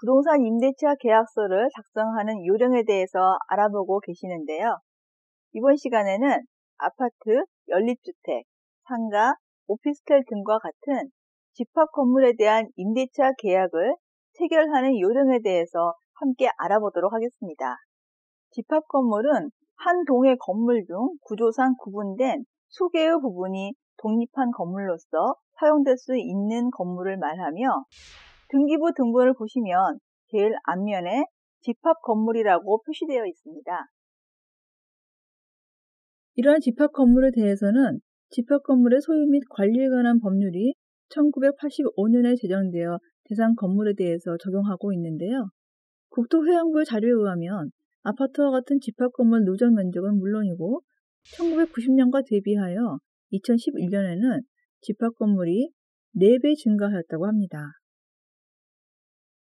부동산 임대차 계약서를 작성하는 요령에 대해서 알아보고 계시는데요. 이번 시간에는 아파트, 연립주택, 상가, 오피스텔 등과 같은 집합 건물에 대한 임대차 계약을 체결하는 요령에 대해서 함께 알아보도록 하겠습니다. 집합 건물은 한 동의 건물 중 구조상 구분된 수개의 부분이 독립한 건물로서 사용될 수 있는 건물을 말하며 등기부 등본을 보시면 제일 앞면에 집합 건물이라고 표시되어 있습니다. 이러한 집합 건물에 대해서는 집합 건물의 소유 및 관리에 관한 법률이 1985년에 제정되어 대상 건물에 대해서 적용하고 있는데요. 국토해양부의 자료에 의하면 아파트와 같은 집합 건물 누적 면적은 물론이고 1990년과 대비하여 2011년에는 집합 건물이 4배 증가하였다고 합니다.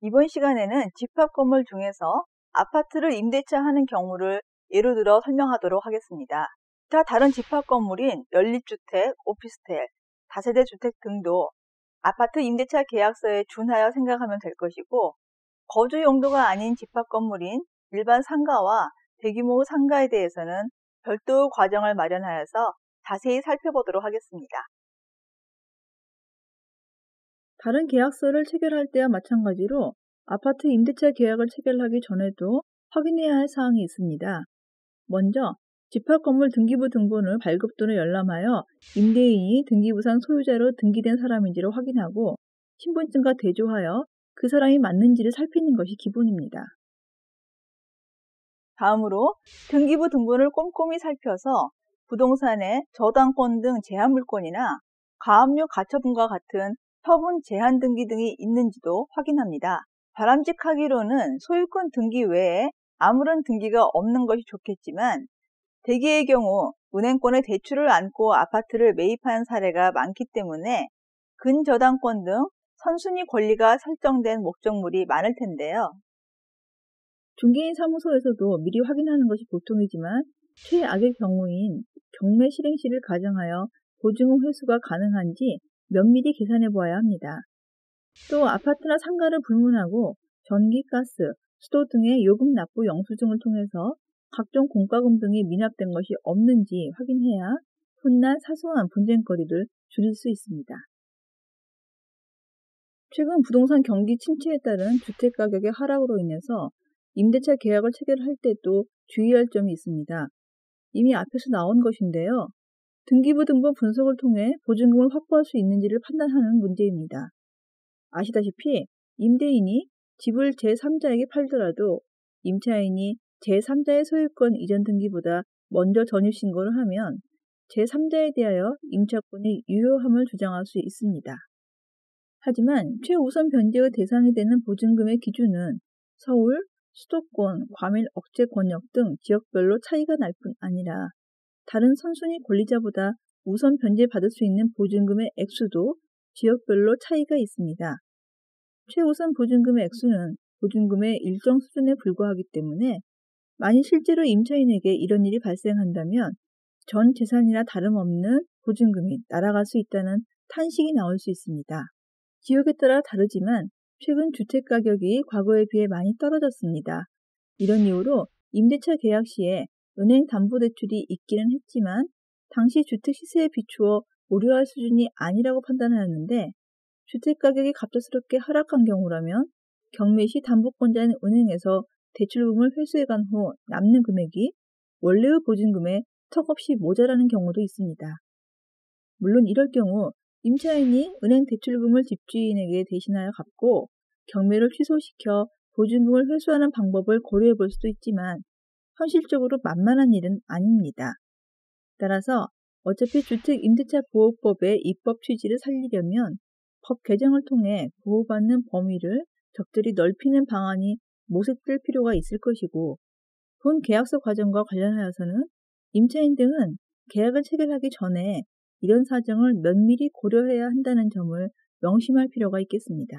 이번 시간에는 집합 건물 중에서 아파트를 임대차 하는 경우를 예로 들어 설명하도록 하겠습니다. 자, 다른 집합 건물인 연립주택, 오피스텔, 다세대 주택 등도 아파트 임대차 계약서에 준하여 생각하면 될 것이고 거주 용도가 아닌 집합 건물인 일반 상가와 대규모 상가에 대해서는 별도 과정을 마련하여서 자세히 살펴보도록 하겠습니다. 다른 계약서를 체결할 때와 마찬가지로 아파트 임대차 계약을 체결하기 전에도 확인해야 할 사항이 있습니다. 먼저 집합 건물 등기부 등본을 발급 또는 열람하여 임대인이 등기부상 소유자로 등기된 사람인지를 확인하고 신분증과 대조하여 그 사람이 맞는지를 살피는 것이 기본입니다. 다음으로 등기부 등본을 꼼꼼히 살펴서 부동산의 저당권 등 제한물권이나 가압류 가처분과 같은 처분 제한 등기 등이 있는지도 확인합니다. 바람직하기로는 소유권 등기 외에 아무런 등기가 없는 것이 좋겠지만 대개의 경우 은행권의 대출을 안고 아파트를 매입한 사례가 많기 때문에 근저당권 등 선순위 권리가 설정된 목적물이 많을 텐데요. 중개인 사무소에서도 미리 확인하는 것이 보통이지만 최악의 경우인 경매 실행 시를 가정하여 보증금 회수가 가능한지 면밀히 계산해 보아야 합니다. 또 아파트나 상가를 불문하고 전기, 가스, 수도 등의 요금 납부 영수증을 통해서 각종 공과금 등이 미납된 것이 없는지 확인해야 훗날 사소한 분쟁거리를 줄일 수 있습니다. 최근 부동산 경기 침체에 따른 주택 가격의 하락으로 인해서 임대차 계약을 체결할 때도 주의할 점이 있습니다. 이미 앞에서 나온 것인데요. 등기부 등본 분석을 통해 보증금을 확보할 수 있는지를 판단하는 문제입니다. 아시다시피 임대인이 집을 제3자에게 팔더라도 임차인이 제3자의 소유권 이전 등기보다 먼저 전유 신고를 하면 제3자에 대하여 임차권의 유효함을 주장할 수 있습니다. 하지만 최우선 변제의 대상이 되는 보증금의 기준은 서울, 수도권, 과밀 억제 권역 등 지역별로 차이가 날 뿐 아니라 다른 선순위 권리자보다 우선 변제받을 수 있는 보증금의 액수도 지역별로 차이가 있습니다. 최우선 보증금의 액수는 보증금의 일정 수준에 불과하기 때문에 만일 실제로 임차인에게 이런 일이 발생한다면 전 재산이나 다름없는 보증금이 날아갈 수 있다는 탄식이 나올 수 있습니다. 지역에 따라 다르지만 최근 주택 가격이 과거에 비해 많이 떨어졌습니다. 이런 이유로 임대차 계약 시에 은행 담보대출이 있기는 했지만 당시 주택 시세에 비추어 고려할 수준이 아니라고 판단하였는데 주택 가격이 갑작스럽게 하락한 경우라면 경매 시 담보권자인 은행에서 대출금을 회수해간 후 남는 금액이 원래의 보증금에 턱없이 모자라는 경우도 있습니다. 물론 이럴 경우 임차인이 은행 대출금을 집주인에게 대신하여 갚고 경매를 취소시켜 보증금을 회수하는 방법을 고려해 볼 수도 있지만 현실적으로 만만한 일은 아닙니다. 따라서 어차피 주택임대차보호법의 입법 취지를 살리려면 법 개정을 통해 보호받는 범위를 적절히 넓히는 방안이 모색될 필요가 있을 것이고 본 계약서 과정과 관련하여서는 임차인 등은 계약을 체결하기 전에 이런 사정을 면밀히 고려해야 한다는 점을 명심할 필요가 있겠습니다.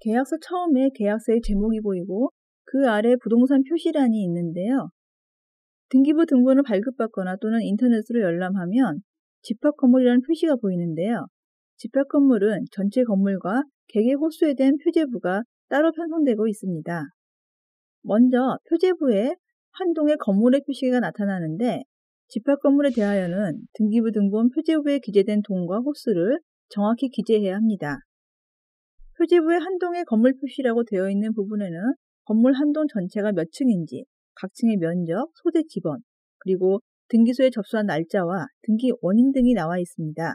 계약서 처음에 계약서의 제목이 보이고 그 아래 부동산 표시란이 있는데요. 등기부 등본을 발급받거나 또는 인터넷으로 열람하면 집합 건물이라는 표시가 보이는데요. 집합 건물은 전체 건물과 개개 호수에 대한 표제부가 따로 편성되고 있습니다. 먼저 표제부에 한 동의 건물의 표시가 나타나는데 집합 건물에 대하여는 등기부 등본 표제부에 기재된 동과 호수를 정확히 기재해야 합니다. 표지부에 한 동의 건물 표시라고 되어 있는 부분에는 건물 한 동 전체가 몇 층인지, 각 층의 면적, 소재 지번, 그리고 등기소에 접수한 날짜와 등기 원인 등이 나와 있습니다.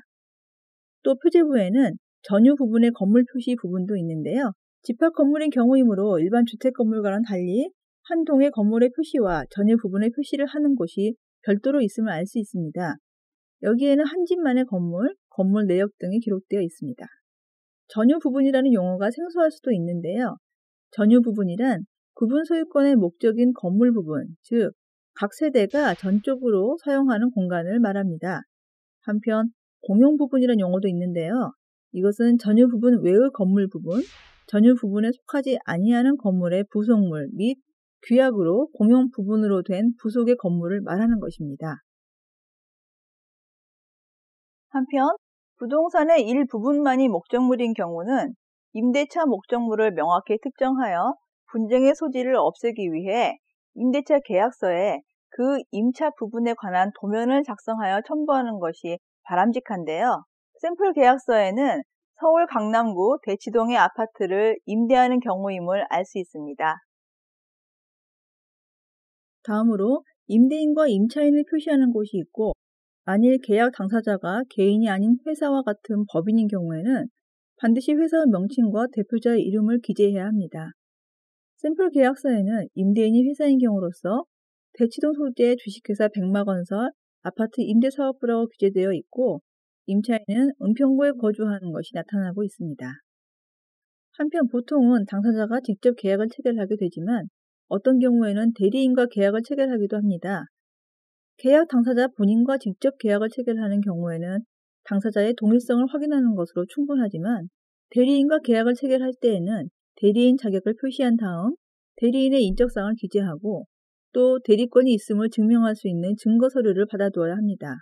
또 표제부에는 전유 부분의 건물 표시 부분도 있는데요. 집합 건물인 경우이므로 일반 주택 건물과는 달리 한 동의 건물의 표시와 전유 부분의 표시를 하는 곳이 별도로 있음을 알 수 있습니다. 여기에는 한 집만의 건물, 건물 내역 등이 기록되어 있습니다. 전유 부분이라는 용어가 생소할 수도 있는데요. 전유 부분이란 구분 소유권의 목적인 건물 부분, 즉, 각 세대가 전적으로 사용하는 공간을 말합니다. 한편, 공용 부분이라는 용어도 있는데요. 이것은 전유 부분 외의 건물 부분, 전유 부분에 속하지 아니하는 건물의 부속물 및 규약으로 공용 부분으로 된 부속의 건물을 말하는 것입니다. 한편 부동산의 일부분만이 목적물인 경우는 임대차 목적물을 명확히 특정하여 분쟁의 소지를 없애기 위해 임대차 계약서에 그 임차 부분에 관한 도면을 작성하여 첨부하는 것이 바람직한데요. 샘플 계약서에는 서울 강남구 대치동의 아파트를 임대하는 경우임을 알 수 있습니다. 다음으로 임대인과 임차인을 표시하는 곳이 있고 만일 계약 당사자가 개인이 아닌 회사와 같은 법인인 경우에는 반드시 회사 명칭과 대표자의 이름을 기재해야 합니다. 샘플 계약서에는 임대인이 회사인 경우로서 대치동 소재 주식회사 백마건설 아파트 임대사업부라고 기재되어 있고 임차인은 은평구에 거주하는 것이 나타나고 있습니다. 한편 보통은 당사자가 직접 계약을 체결하게 되지만 어떤 경우에는 대리인과 계약을 체결하기도 합니다. 계약 당사자 본인과 직접 계약을 체결하는 경우에는 당사자의 동일성을 확인하는 것으로 충분하지만 대리인과 계약을 체결할 때에는 대리인 자격을 표시한 다음 대리인의 인적사항을 기재하고 또 대리권이 있음을 증명할 수 있는 증거 서류를 받아두어야 합니다.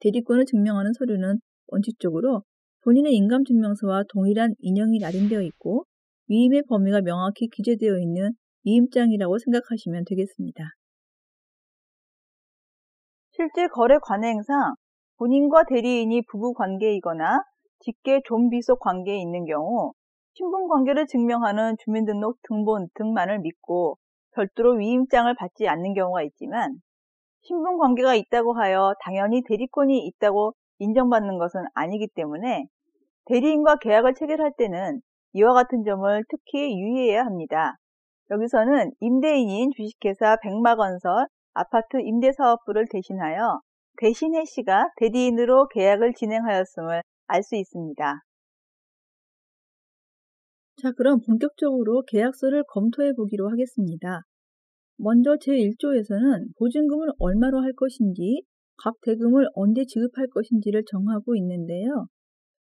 대리권을 증명하는 서류는 원칙적으로 본인의 인감증명서와 동일한 인형이 날인되어 있고 위임의 범위가 명확히 기재되어 있는 위임장이라고 생각하시면 되겠습니다. 실제 거래 관행상 본인과 대리인이 부부 관계이거나 직계 좀비속 관계에 있는 경우 신분 관계를 증명하는 주민등록 등본 등만을 믿고 별도로 위임장을 받지 않는 경우가 있지만 신분 관계가 있다고 하여 당연히 대리권이 있다고 인정받는 것은 아니기 때문에 대리인과 계약을 체결할 때는 이와 같은 점을 특히 유의해야 합니다. 여기서는 임대인인 주식회사 백마건설 아파트 임대사업부를 대신하여 대신혜 씨가 대리인으로 계약을 진행하였음을 알 수 있습니다. 자, 그럼 본격적으로 계약서를 검토해 보기로 하겠습니다. 먼저 제1조에서는 보증금을 얼마로 할 것인지, 각 대금을 언제 지급할 것인지를 정하고 있는데요.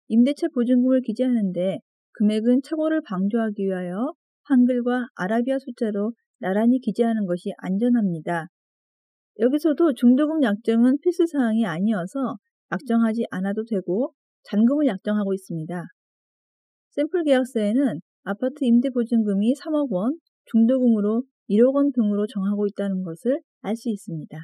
임대차 보증금을 기재하는데 금액은 착오를 방조하기 위하여 한글과 아라비아 숫자로 나란히 기재하는 것이 안전합니다. 여기서도 중도금 약정은 필수 사항이 아니어서 약정하지 않아도 되고 잔금을 약정하고 있습니다. 샘플 계약서에는 아파트 임대 보증금이 3억 원, 중도금으로 1억 원 등으로 정하고 있다는 것을 알 수 있습니다.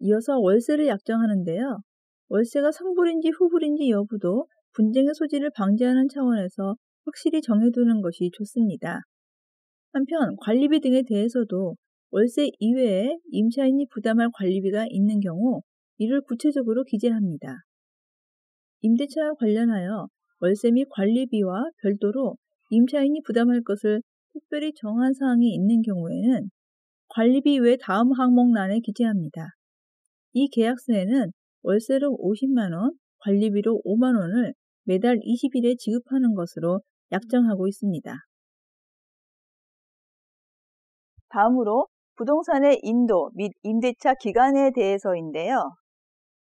이어서 월세를 약정하는데요. 월세가 선불인지 후불인지 여부도 분쟁의 소지를 방지하는 차원에서 확실히 정해두는 것이 좋습니다. 한편 관리비 등에 대해서도 월세 이외에 임차인이 부담할 관리비가 있는 경우 이를 구체적으로 기재합니다. 임대차와 관련하여 월세 및 관리비와 별도로 임차인이 부담할 것을 특별히 정한 사항이 있는 경우에는 관리비 외 다음 항목란에 기재합니다. 이 계약서에는 월세로 50만원, 관리비로 5만원을 매달 20일에 지급하는 것으로 약정하고 있습니다. 다음으로 부동산의 인도 및 임대차 기간에 대해서인데요.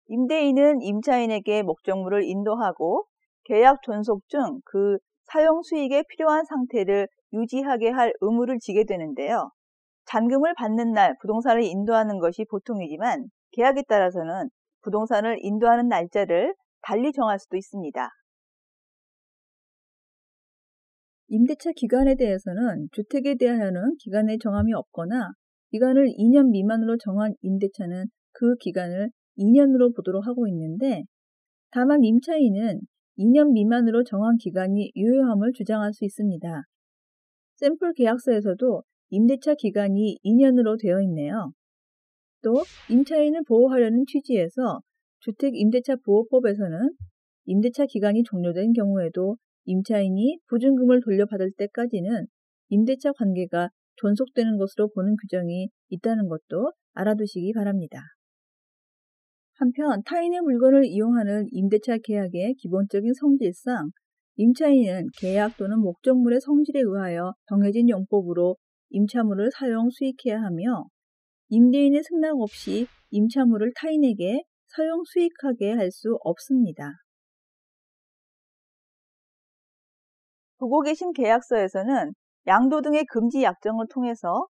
임대인은 임차인에게 목적물을 인도하고 계약 존속 중 그 사용 수익에 필요한 상태를 유지하게 할 의무를 지게 되는데요. 잔금을 받는 날 부동산을 인도하는 것이 보통이지만 계약에 따라서는 부동산을 인도하는 날짜를 달리 정할 수도 있습니다. 임대차 기간에 대해서는 주택에 대하여는 기간의 정함이 없거나 기간을 2년 미만으로 정한 임대차는 그 기간을 2년으로 보도록 하고 있는데 다만 임차인은 2년 미만으로 정한 기간이 유효함을 주장할 수 있습니다. 샘플 계약서에서도 임대차 기간이 2년으로 되어 있네요. 또 임차인을 보호하려는 취지에서 주택임대차 보호법에서는 임대차 기간이 종료된 경우에도 임차인이 보증금을 돌려받을 때까지는 임대차 관계가 존속되는 것으로 보는 규정이 있다는 것도 알아두시기 바랍니다. 한편 타인의 물건을 이용하는 임대차 계약의 기본적인 성질상 임차인은 계약 또는 목적물의 성질에 의하여 정해진 용법으로 임차물을 사용 수익해야 하며 임대인의 승낙 없이 임차물을 타인에게 사용 수익하게 할 수 없습니다. 보고 계신 계약서에서는 양도 등의 금지 약정을 통해서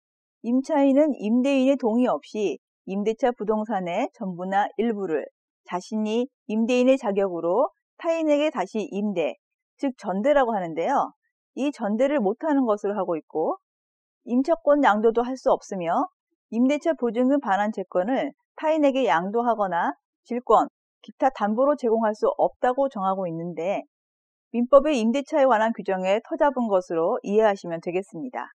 임차인은 임대인의 동의 없이 임대차 부동산의 전부나 일부를 자신이 임대인의 자격으로 타인에게 다시 임대, 즉 전대라고 하는데요. 이 전대를 못하는 것으로 하고 있고 임차권 양도도 할 수 없으며 임대차 보증금 반환 채권을 타인에게 양도하거나 질권, 기타 담보로 제공할 수 없다고 정하고 있는데 민법의 임대차에 관한 규정에 터잡은 것으로 이해하시면 되겠습니다.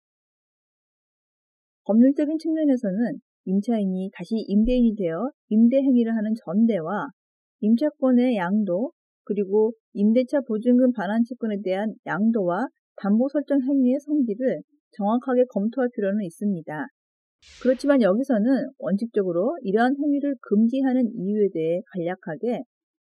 법률적인 측면에서는 임차인이 다시 임대인이 되어 임대 행위를 하는 전대와 임차권의 양도 그리고 임대차 보증금 반환 채권에 대한 양도와 담보 설정 행위의 성질을 정확하게 검토할 필요는 있습니다. 그렇지만 여기서는 원칙적으로 이러한 행위를 금지하는 이유에 대해 간략하게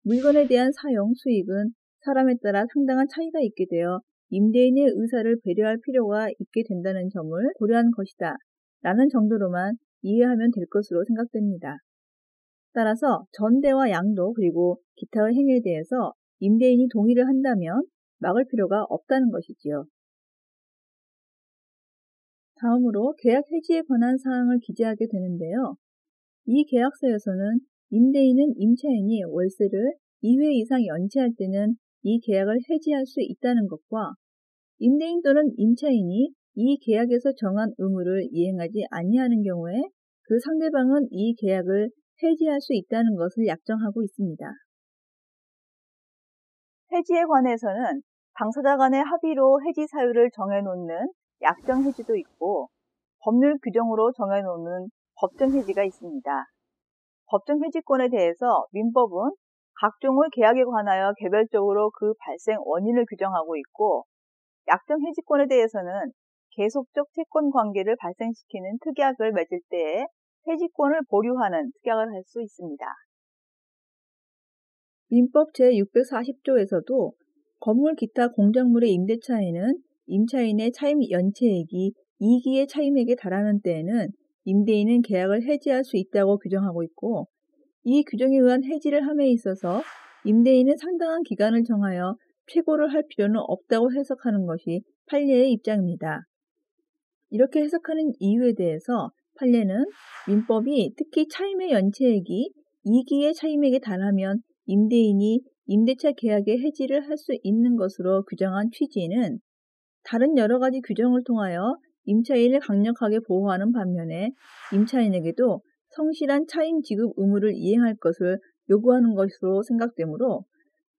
물건에 대한 사용 수익은 사람에 따라 상당한 차이가 있게 되어 임대인의 의사를 배려할 필요가 있게 된다는 점을 고려한 것이다. 라는 정도로만 이해하면 될 것으로 생각됩니다. 따라서 전대와 양도 그리고 기타의 행위에 대해서 임대인이 동의를 한다면 막을 필요가 없다는 것이지요. 다음으로 계약 해지에 관한 사항을 기재하게 되는데요. 이 계약서에서는 임대인은 임차인이 월세를 2회 이상 연체할 때는 이 계약을 해지할 수 있다는 것과 임대인 또는 임차인이 이 계약에서 정한 의무를 이행하지 아니하는 경우에 그 상대방은 이 계약을 해지할 수 있다는 것을 약정하고 있습니다. 해지에 관해서는 당사자 간의 합의로 해지 사유를 정해놓는 약정 해지도 있고 법률 규정으로 정해놓는 법정 해지가 있습니다. 법정 해지권에 대해서 민법은 각종의 계약에 관하여 개별적으로 그 발생 원인을 규정하고 있고 약정 해지권에 대해서는 계속적 채권 관계를 발생시키는 특약을 맺을 때에 해지권을 보류하는 특약을 할 수 있습니다. 민법 제640조에서도 건물 기타 공작물의 임대차에는 임차인의 차임 연체액이 2기의 차임액에 달하는 때에는 임대인은 계약을 해지할 수 있다고 규정하고 있고 이 규정에 의한 해지를 함에 있어서 임대인은 상당한 기간을 정하여 최고를 할 필요는 없다고 해석하는 것이 판례의 입장입니다. 이렇게 해석하는 이유에 대해서 판례는 민법이 특히 차임의 연체액이 2기의 차임액에 달하면 임대인이 임대차 계약의 해지를 할 수 있는 것으로 규정한 취지는 다른 여러 가지 규정을 통하여 임차인을 강력하게 보호하는 반면에 임차인에게도 성실한 차임 지급 의무를 이행할 것을 요구하는 것으로 생각되므로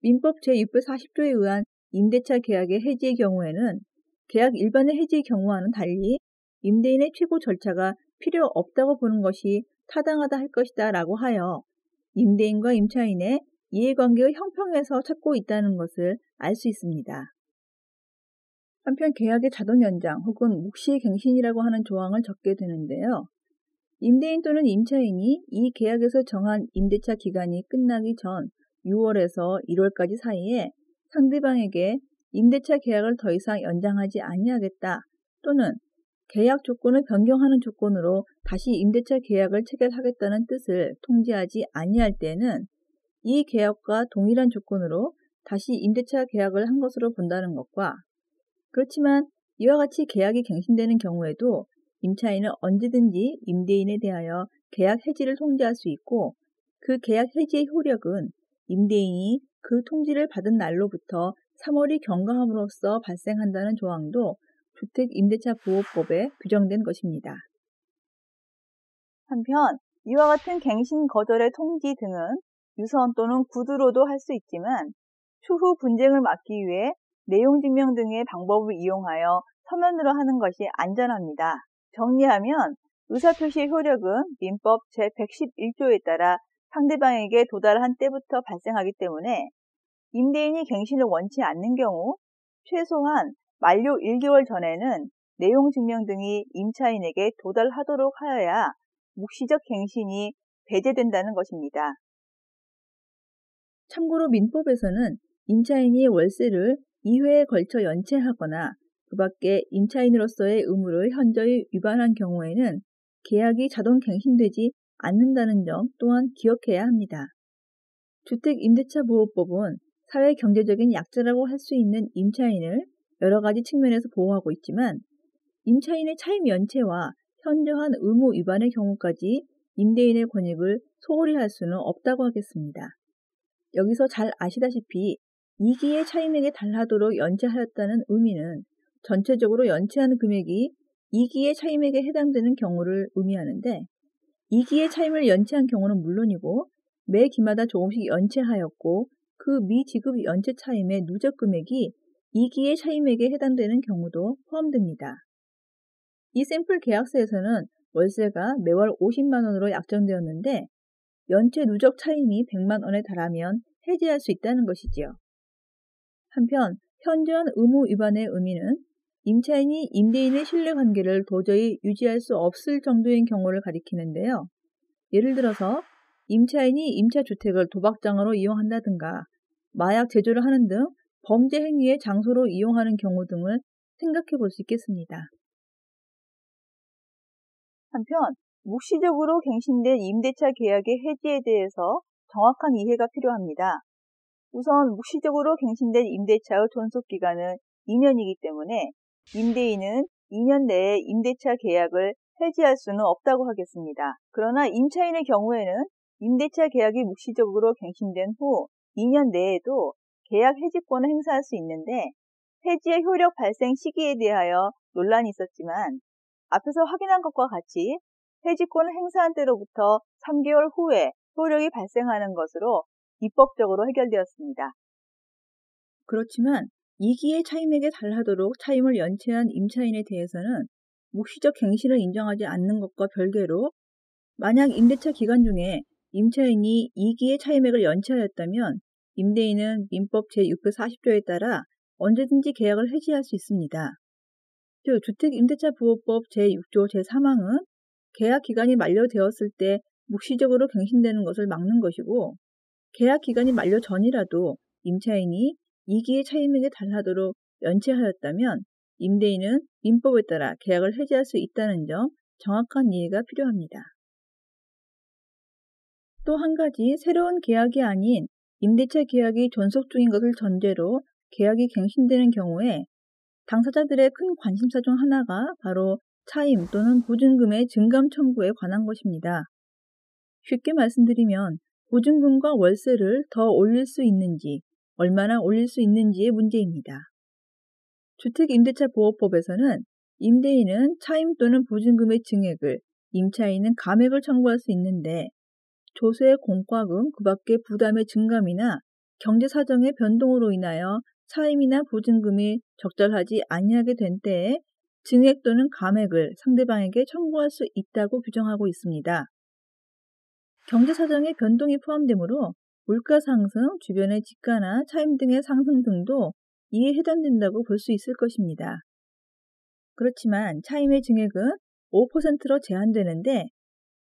민법 제640조에 의한 임대차 계약의 해지의 경우에는 계약 일반의 해지의 경우와는 달리 임대인의 최고 절차가 필요 없다고 보는 것이 타당하다 할 것이다 라고 하여 임대인과 임차인의 이해관계의 형평에서 찾고 있다는 것을 알 수 있습니다. 한편 계약의 자동 연장 혹은 묵시 갱신이라고 하는 조항을 적게 되는데요. 임대인 또는 임차인이 이 계약에서 정한 임대차 기간이 끝나기 전 6월에서 1월까지 사이에 상대방에게 임대차 계약을 더 이상 연장하지 아니하겠다 또는 계약 조건을 변경하는 조건으로 다시 임대차 계약을 체결하겠다는 뜻을 통지하지 아니할 때는 이 계약과 동일한 조건으로 다시 임대차 계약을 한 것으로 본다는 것과 그렇지만 이와 같이 계약이 갱신되는 경우에도 임차인은 언제든지 임대인에 대하여 계약 해지를 통지할 수 있고 그 계약 해지의 효력은 임대인이 그 통지를 받은 날로부터 3월이 경과함으로써 발생한다는 조항도 주택임대차 보호법에 규정된 것입니다. 한편 이와 같은 갱신 거절의 통지 등은 유선 또는 구두로도 할 수 있지만 추후 분쟁을 막기 위해 내용 증명 등의 방법을 이용하여 서면으로 하는 것이 안전합니다. 정리하면 의사표시의 효력은 민법 제111조에 따라 상대방에게 도달한 때부터 발생하기 때문에 임대인이 갱신을 원치 않는 경우 최소한 만료 1개월 전에는 내용 증명 등이 임차인에게 도달하도록 하여야 묵시적 갱신이 배제된다는 것입니다. 참고로 민법에서는 임차인이 월세를 2회에 걸쳐 연체하거나 그 밖에 임차인으로서의 의무를 현저히 위반한 경우에는 계약이 자동 갱신되지 않는다는 점 또한 기억해야 합니다. 주택임대차보호법은 사회 경제적인 약자라고 할 수 있는 임차인을 여러 가지 측면에서 보호하고 있지만 임차인의 차임 연체와 현저한 의무 위반의 경우까지 임대인의 권익을 소홀히 할 수는 없다고 하겠습니다. 여기서 잘 아시다시피 2기의 차임액에 달하도록 연체하였다는 의미는 전체적으로 연체하는 금액이 2기의 차임액에 해당되는 경우를 의미하는데 2기의 차임을 연체한 경우는 물론이고 매 기마다 조금씩 연체하였고 그 미지급 연체 차임의 누적 금액이 2기의 차임액에 해당되는 경우도 포함됩니다. 이 샘플 계약서에서는 월세가 매월 50만 원으로 약정되었는데 연체 누적 차임이 100만 원에 달하면 해지할 수 있다는 것이지요. 한편 현저한 의무 위반의 의미는 임차인이 임대인의 신뢰관계를 도저히 유지할 수 없을 정도인 경우를 가리키는데요. 예를 들어서 임차인이 임차주택을 도박장으로 이용한다든가 마약 제조를 하는 등 범죄 행위의 장소로 이용하는 경우 등을 생각해 볼 수 있겠습니다. 한편 묵시적으로 갱신된 임대차 계약의 해지에 대해서 정확한 이해가 필요합니다. 우선 묵시적으로 갱신된 임대차의 존속 기간은 2년이기 때문에 임대인은 2년 내에 임대차 계약을 해지할 수는 없다고 하겠습니다. 그러나 임차인의 경우에는 임대차 계약이 묵시적으로 갱신된 후 2년 내에도 계약 해지권을 행사할 수 있는데 해지의 효력 발생 시기에 대하여 논란이 있었지만 앞에서 확인한 것과 같이 해지권을 행사한 때로부터 3개월 후에 효력이 발생하는 것으로 입법적으로 해결되었습니다. 그렇지만 2기의 차임에게 달하도록 차임을 연체한 임차인에 대해서는 묵시적 갱신을 인정하지 않는 것과 별개로 만약 임대차 기간 중에 임차인이 2기의 차임액을 연체하였다면 임대인은 민법 제640조에 따라 언제든지 계약을 해지할 수 있습니다. 즉 주택임대차보호법 제6조 제3항은 계약 기간이 만료되었을 때 묵시적으로 갱신되는 것을 막는 것이고 계약 기간이 만료 전이라도 임차인이 2기의 차임액에 달하도록 연체하였다면 임대인은 민법에 따라 계약을 해지할 수 있다는 점 정확한 이해가 필요합니다. 또 한 가지 새로운 계약이 아닌 임대차 계약이 존속 중인 것을 전제로 계약이 갱신되는 경우에 당사자들의 큰 관심사 중 하나가 바로 차임 또는 보증금의 증감 청구에 관한 것입니다. 쉽게 말씀드리면 보증금과 월세를 더 올릴 수 있는지, 얼마나 올릴 수 있는지의 문제입니다. 주택임대차보호법에서는 임대인은 차임 또는 보증금의 증액을, 임차인은 감액을 청구할 수 있는데 조세의 공과금, 그 밖에 부담의 증감이나 경제 사정의 변동으로 인하여 차임이나 보증금이 적절하지 아니하게 된 때에 증액 또는 감액을 상대방에게 청구할 수 있다고 규정하고 있습니다. 경제 사정의 변동이 포함되므로 물가 상승, 주변의 지가나 차임 등의 상승 등도 이에 해당된다고 볼 수 있을 것입니다. 그렇지만 차임의 증액은 5%로 제한되는데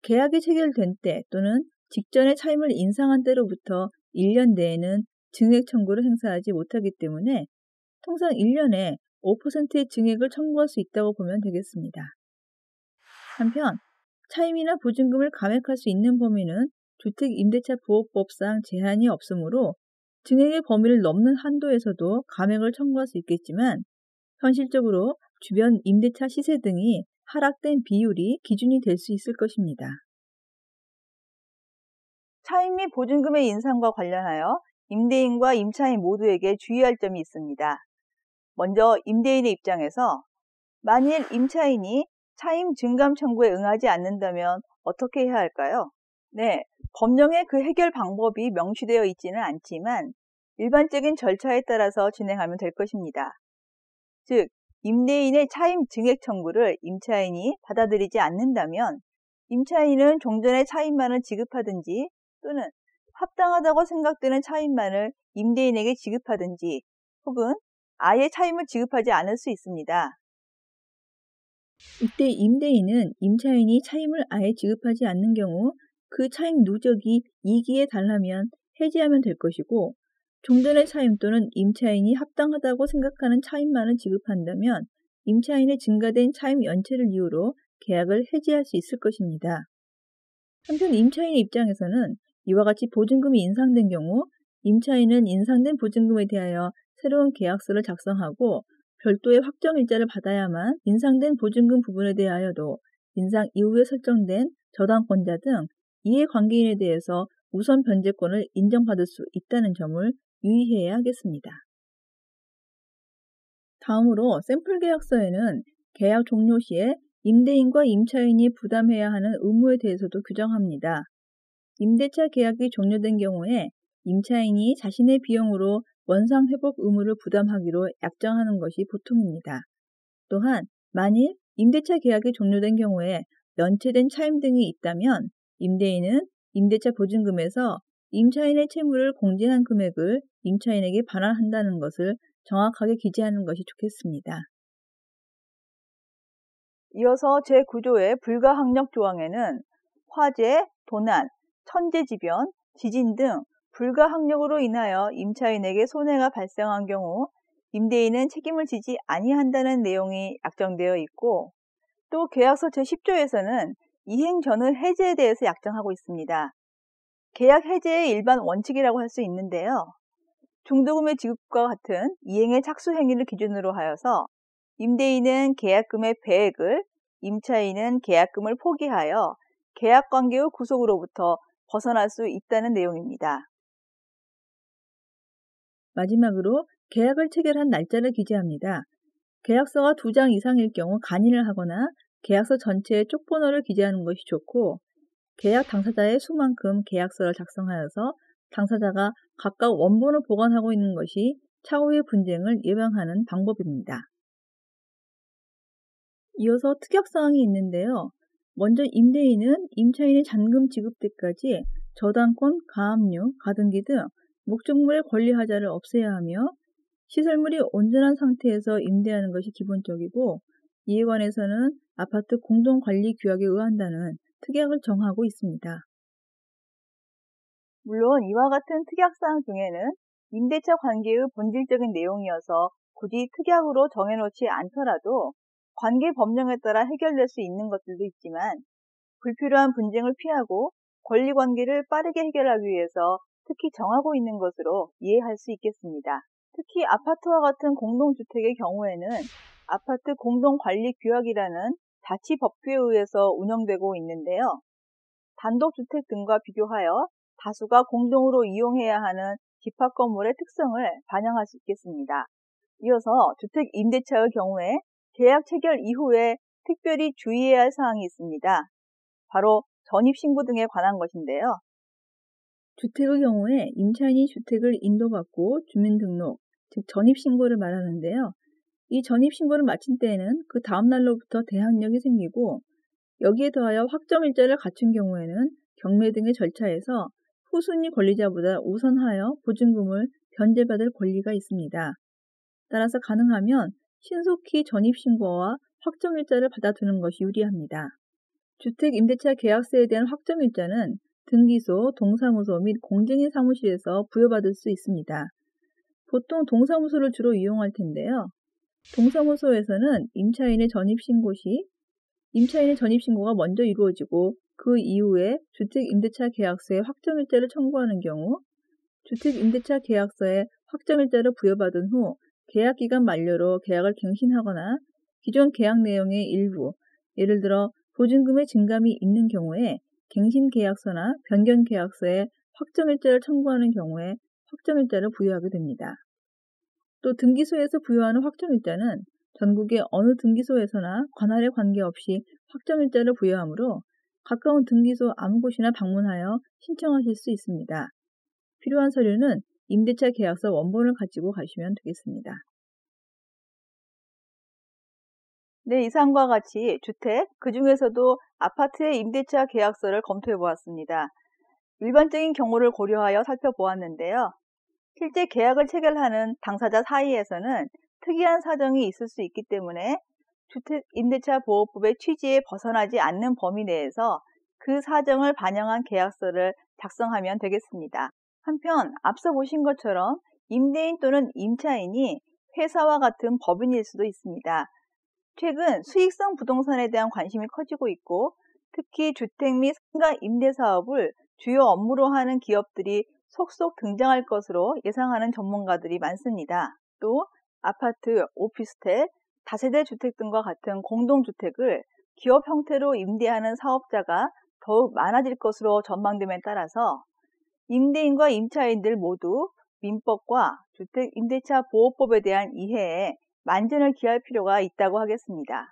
계약이 체결된 때 또는 직전에 차임을 인상한 때로부터 1년 내에는 증액 청구를 행사하지 못하기 때문에 통상 1년에 5%의 증액을 청구할 수 있다고 보면 되겠습니다. 한편 차임이나 보증금을 감액할 수 있는 범위는 주택임대차보호법상 제한이 없으므로 증액의 범위를 넘는 한도에서도 감액을 청구할 수 있겠지만 현실적으로 주변 임대차 시세 등이 하락된 비율이 기준이 될 수 있을 것입니다. 차임 및 보증금의 인상과 관련하여 임대인과 임차인 모두에게 주의할 점이 있습니다. 먼저 임대인의 입장에서 만일 임차인이 차임 증감 청구에 응하지 않는다면 어떻게 해야 할까요? 네, 법령에 그 해결 방법이 명시되어 있지는 않지만 일반적인 절차에 따라서 진행하면 될 것입니다. 즉, 임대인의 차임 증액 청구를 임차인이 받아들이지 않는다면 임차인은 종전에 차임만을 지급하든지 또는 합당하다고 생각되는 차임만을 임대인에게 지급하든지 혹은 아예 차임을 지급하지 않을 수 있습니다. 이때 임대인은 임차인이 차임을 아예 지급하지 않는 경우 그 차임 누적이 2기에 달하면 해지하면 될 것이고 종전의 차임 또는 임차인이 합당하다고 생각하는 차임만을 지급한다면 임차인의 증가된 차임 연체를 이유로 계약을 해지할 수 있을 것입니다. 한편 임차인의 입장에서는 이와 같이 보증금이 인상된 경우 임차인은 인상된 보증금에 대하여 새로운 계약서를 작성하고 별도의 확정 일자를 받아야만 인상된 보증금 부분에 대하여도 인상 이후에 설정된 저당권자 등 이해관계인에 대해서 우선 변제권을 인정받을 수 있다는 점을 유의해야 하겠습니다. 다음으로 샘플 계약서에는 계약 종료 시에 임대인과 임차인이 부담해야 하는 의무에 대해서도 규정합니다. 임대차 계약이 종료된 경우에 임차인이 자신의 비용으로 원상 회복 의무를 부담하기로 약정하는 것이 보통입니다. 또한 만일 임대차 계약이 종료된 경우에 연체된 차임 등이 있다면 임대인은 임대차 보증금에서 임차인의 채무를 공제한 금액을 임차인에게 반환한다는 것을 정확하게 기재하는 것이 좋겠습니다. 이어서 제9조의 불가항력 조항에는 화재, 도난, 천재지변, 지진 등 불가항력으로 인하여 임차인에게 손해가 발생한 경우 임대인은 책임을 지지 아니한다는 내용이 약정되어 있고 또 계약서 제10조에서는 이행 전후 해제에 대해서 약정하고 있습니다. 계약 해제의 일반 원칙이라고 할 수 있는데요. 중도금의 지급과 같은 이행의 착수 행위를 기준으로 하여서 임대인은 계약금의 배액을, 임차인은 계약금을 포기하여 계약 관계의 구속으로부터 벗어날 수 있다는 내용입니다. 마지막으로 계약을 체결한 날짜를 기재합니다. 계약서가 두 장 이상일 경우 간인을 하거나 계약서 전체에 쪽번호를 기재하는 것이 좋고 계약 당사자의 수만큼 계약서를 작성하여서 당사자가 각각 원본을 보관하고 있는 것이 차후의 분쟁을 예방하는 방법입니다. 이어서 특약사항이 있는데요. 먼저 임대인은 임차인의 잔금 지급 때까지 저당권, 가압류, 가등기 등 목적물의 권리하자를 없애야 하며 시설물이 온전한 상태에서 임대하는 것이 기본적이고 이에 관해서는 아파트 공동관리 규약에 의한다는 특약을 정하고 있습니다. 물론 이와 같은 특약사항 중에는 임대차 관계의 본질적인 내용이어서 굳이 특약으로 정해놓지 않더라도 관계 법령에 따라 해결될 수 있는 것들도 있지만 불필요한 분쟁을 피하고 권리 관계를 빠르게 해결하기 위해서 특히 정하고 있는 것으로 이해할 수 있겠습니다. 특히 아파트와 같은 공동주택의 경우에는 아파트 공동관리 규약이라는 자치 법규에 의해서 운영되고 있는데요. 단독주택 등과 비교하여 다수가 공동으로 이용해야 하는 집합 건물의 특성을 반영할 수 있겠습니다. 이어서 주택 임대차의 경우에 계약 체결 이후에 특별히 주의해야 할 사항이 있습니다. 바로 전입 신고 등에 관한 것인데요. 주택의 경우에 임차인이 주택을 인도받고 주민등록, 즉 전입 신고를 말하는데요. 이 전입신고를 마친 때에는 그 다음 날로부터 대항력이 생기고 여기에 더하여 확정일자를 갖춘 경우에는 경매 등의 절차에서 후순위 권리자보다 우선하여 보증금을 변제받을 권리가 있습니다. 따라서 가능하면 신속히 전입신고와 확정일자를 받아두는 것이 유리합니다. 주택 임대차 계약서에 대한 확정일자는 등기소, 동사무소 및 공증인 사무실에서 부여받을 수 있습니다. 보통 동사무소를 주로 이용할 텐데요. 동사무소에서는 임차인의 전입신고 시 임차인의 전입신고가 먼저 이루어지고 그 이후에 주택임대차 계약서에 확정일자를 청구하는 경우 주택임대차 계약서에 확정일자를 부여받은 후 계약기간 만료로 계약을 갱신하거나 기존 계약 내용의 일부, 예를 들어 보증금의 증감이 있는 경우에 갱신 계약서나 변경 계약서에 확정일자를 청구하는 경우에 확정일자를 부여하게 됩니다. 또 등기소에서 부여하는 확정일자는 전국의 어느 등기소에서나 관할에 관계없이 확정일자를 부여하므로 가까운 등기소 아무 곳이나 방문하여 신청하실 수 있습니다. 필요한 서류는 임대차 계약서 원본을 가지고 가시면 되겠습니다. 네, 이상과 같이 주택, 그 중에서도 아파트의 임대차 계약서를 검토해 보았습니다. 일반적인 경우를 고려하여 살펴보았는데요. 실제 계약을 체결하는 당사자 사이에서는 특이한 사정이 있을 수 있기 때문에 주택 임대차 보호법의 취지에 벗어나지 않는 범위 내에서 그 사정을 반영한 계약서를 작성하면 되겠습니다. 한편 앞서 보신 것처럼 임대인 또는 임차인이 회사와 같은 법인일 수도 있습니다. 최근 수익성 부동산에 대한 관심이 커지고 있고 특히 주택 및 상가 임대 사업을 주요 업무로 하는 기업들이 속속 등장할 것으로 예상하는 전문가들이 많습니다. 또 아파트, 오피스텔, 다세대 주택 등과 같은 공동주택을 기업 형태로 임대하는 사업자가 더욱 많아질 것으로 전망됨에 따라서 임대인과 임차인들 모두 민법과 주택임대차 보호법에 대한 이해에 만전을 기할 필요가 있다고 하겠습니다.